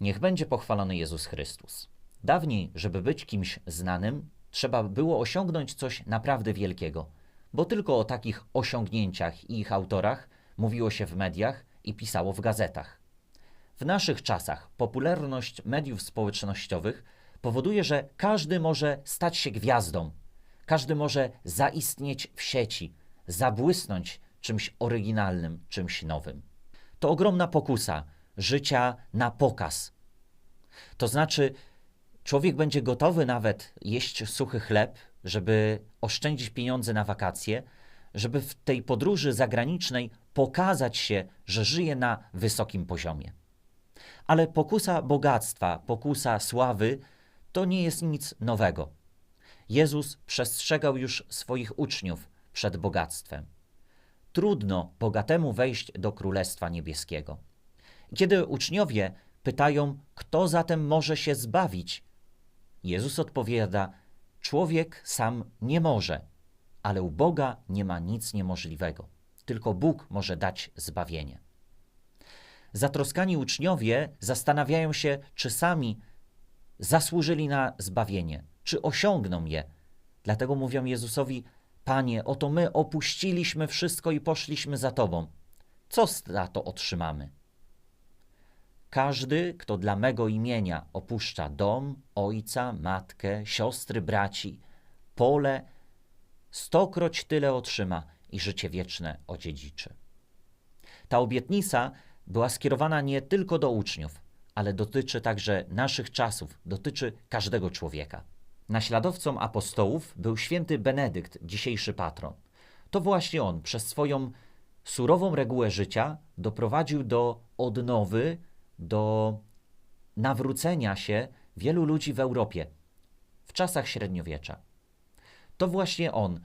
Niech będzie pochwalony Jezus Chrystus. Dawniej, żeby być kimś znanym, trzeba było osiągnąć coś naprawdę wielkiego, bo tylko o takich osiągnięciach i ich autorach mówiło się w mediach i pisało w gazetach. W naszych czasach popularność mediów społecznościowych powoduje, że każdy może stać się gwiazdą, każdy może zaistnieć w sieci, zabłysnąć czymś oryginalnym, czymś nowym. To ogromna pokusa życia na pokaz. To znaczy, człowiek będzie gotowy nawet jeść suchy chleb, żeby oszczędzić pieniądze na wakacje, żeby w tej podróży zagranicznej pokazać się, że żyje na wysokim poziomie. Ale pokusa bogactwa, pokusa sławy to nie jest nic nowego. Jezus przestrzegał już swoich uczniów przed bogactwem. Trudno bogatemu wejść do Królestwa Niebieskiego. Kiedy uczniowie pytają, kto zatem może się zbawić, Jezus odpowiada: Człowiek sam nie może, ale u Boga nie ma nic niemożliwego. Tylko Bóg może dać zbawienie. Zatroskani uczniowie zastanawiają się, czy sami zasłużyli na zbawienie, czy osiągną je. Dlatego mówią Jezusowi: Panie, oto my opuściliśmy wszystko i poszliśmy za Tobą. Co za to otrzymamy? Każdy, kto dla mego imienia opuszcza dom, ojca, matkę, siostry, braci, pole, stokroć tyle otrzyma i życie wieczne odziedziczy. Ta obietnica była skierowana nie tylko do uczniów, ale dotyczy także naszych czasów, dotyczy każdego człowieka. Naśladowcą apostołów był święty Benedykt, dzisiejszy patron. To właśnie on przez swoją surową regułę życia doprowadził do odnowy, do nawrócenia się wielu ludzi w Europie w czasach średniowiecza. To właśnie on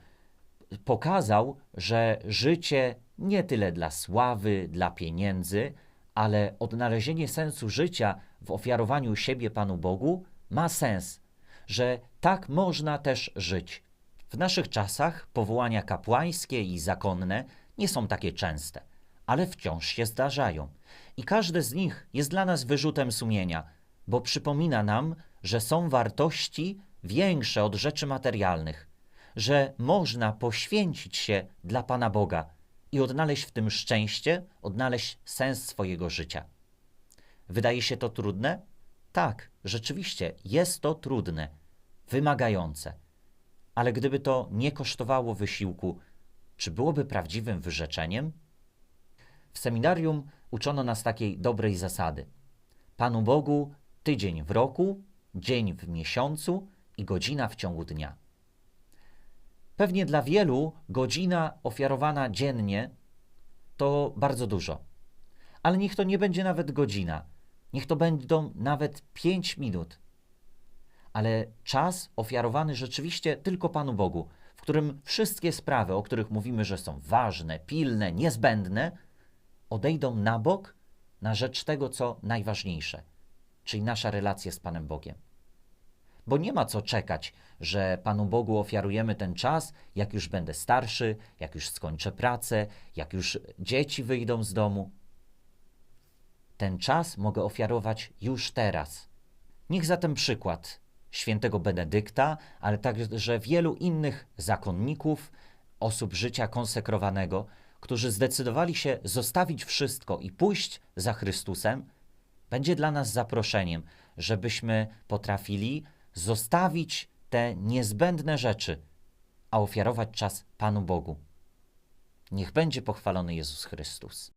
pokazał, że życie nie tyle dla sławy, dla pieniędzy, ale odnalezienie sensu życia w ofiarowaniu siebie Panu Bogu ma sens, że tak można też żyć. W naszych czasach powołania kapłańskie i zakonne nie są takie częste, ale wciąż się zdarzają. I każde z nich jest dla nas wyrzutem sumienia, bo przypomina nam, że są wartości większe od rzeczy materialnych, że można poświęcić się dla Pana Boga i odnaleźć w tym szczęście, odnaleźć sens swojego życia. Wydaje się to trudne? Tak, rzeczywiście jest to trudne, wymagające. Ale gdyby to nie kosztowało wysiłku, czy byłoby prawdziwym wyrzeczeniem? W seminarium uczono nas takiej dobrej zasady. Panu Bogu tydzień w roku, dzień w miesiącu i godzina w ciągu dnia. Pewnie dla wielu godzina ofiarowana dziennie to bardzo dużo. Ale niech to nie będzie nawet godzina. Niech to będą nawet 5 minut. Ale czas ofiarowany rzeczywiście tylko Panu Bogu, w którym wszystkie sprawy, o których mówimy, że są ważne, pilne, niezbędne, odejdą na bok na rzecz tego, co najważniejsze, czyli nasza relacja z Panem Bogiem bo nie ma co czekać, że Panu Bogu ofiarujemy ten czas, jak już będę starszy, jak już skończę pracę, jak już dzieci wyjdą z domu. Ten czas mogę ofiarować już teraz. Niech zatem przykład świętego Benedykta, ale także wielu innych zakonników, osób życia konsekrowanego, którzy zdecydowali się zostawić wszystko i pójść za Chrystusem, będzie dla nas zaproszeniem, żebyśmy potrafili zostawić te niezbędne rzeczy, a ofiarować czas Panu Bogu. Niech będzie pochwalony Jezus Chrystus.